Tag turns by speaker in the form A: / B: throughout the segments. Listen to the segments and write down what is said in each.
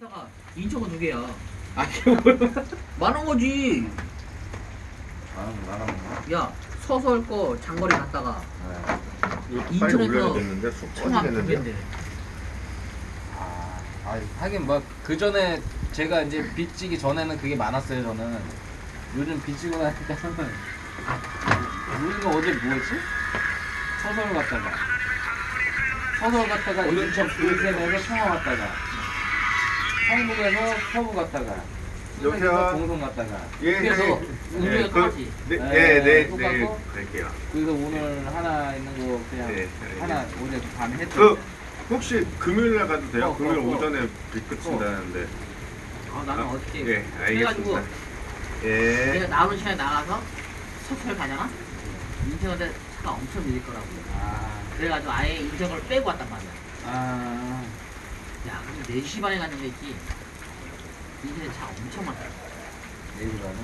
A: 다가 인천은 두 개야.
B: 아 이거 뭐야?
A: 많은 거지.
C: 나는 나는
A: 야 서서울 거 장거리 갔다가
C: 네.
B: 이거 빨리
A: 인천에서
B: 올려야 되는데 속
A: 청약 두
B: 터지겠는데?
A: 개인데.
C: 아, 아 하긴 뭐 그 전에 제가 이제 빚지기 전에는 그게 많았어요 저는 요즘 빚지고 나니까 우리가 어제 뭐였지? 서서울 갔다가 서서울 갔다가 인천 불샘에서 청화 갔다가 성북에서 서부 갔다가? 서울에서 동성 갔다가
B: 예,
A: 그래서
B: 네.
A: 운전이
B: 네, 그-
A: 똑같이.
B: 네,
C: 네,
B: 네, 네, 네,
C: 똑같고?
B: 갈게요.
C: 그래서 오늘 하나 있는 거 그냥
B: 네,
C: 하나 어제 밤에 했죠
B: 그 혹시 금요일 날 가도 돼요?
C: 어,
B: 금요일
C: 어, 어.
B: 오전에 빚 끝인다는데.
A: 아 나는
B: 아,
A: 어떻게?
B: 예,
A: 그래가지고
B: 알겠습니다. 예.
A: 내가 나오는 시간에 나가서 서서울 가잖아. 인천한테 차가 엄청 밀릴 거라고.
C: 아,
A: 그래가지고 아예 인정을 빼고 왔단 말이야.
C: 아,
A: 야 근데 4시 반에 갔는데 있지. 인천에 차 엄청 많다.
C: 내일 가는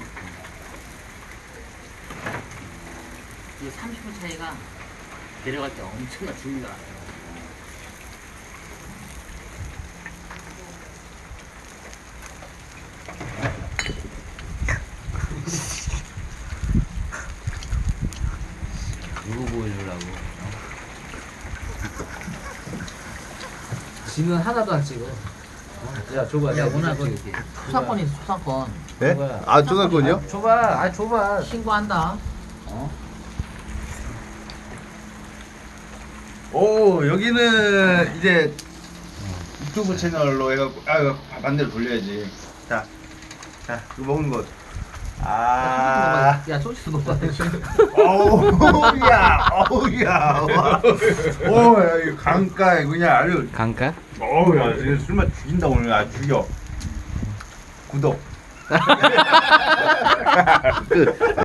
A: 그 30분 차이가 내려갈 때 엄청나 죽이더라.
C: 누구 보여주려고? 지는 하나도 안 찍어. 야, 줘봐.
A: 야 오늘 그 초상권 있어 초상권.
B: 네?
C: 뭐야?
B: 아, 초등학교요?
C: 줘봐. 아, 줘봐.
A: 신고한다.
C: 어?
D: 오 여기는 이제 유튜브 채널로 해갖고 아 이거 반대로 돌려야지 자, 자 이거 먹는 것. 아,
A: 야 소스 먹어야
D: 어우야, 어우야, 와. 오, 야, 이 강가에 그냥 아주,
C: 강가?
D: 어우야, 이거 술맛 죽인다 오늘 아 죽여. 구독. 끝.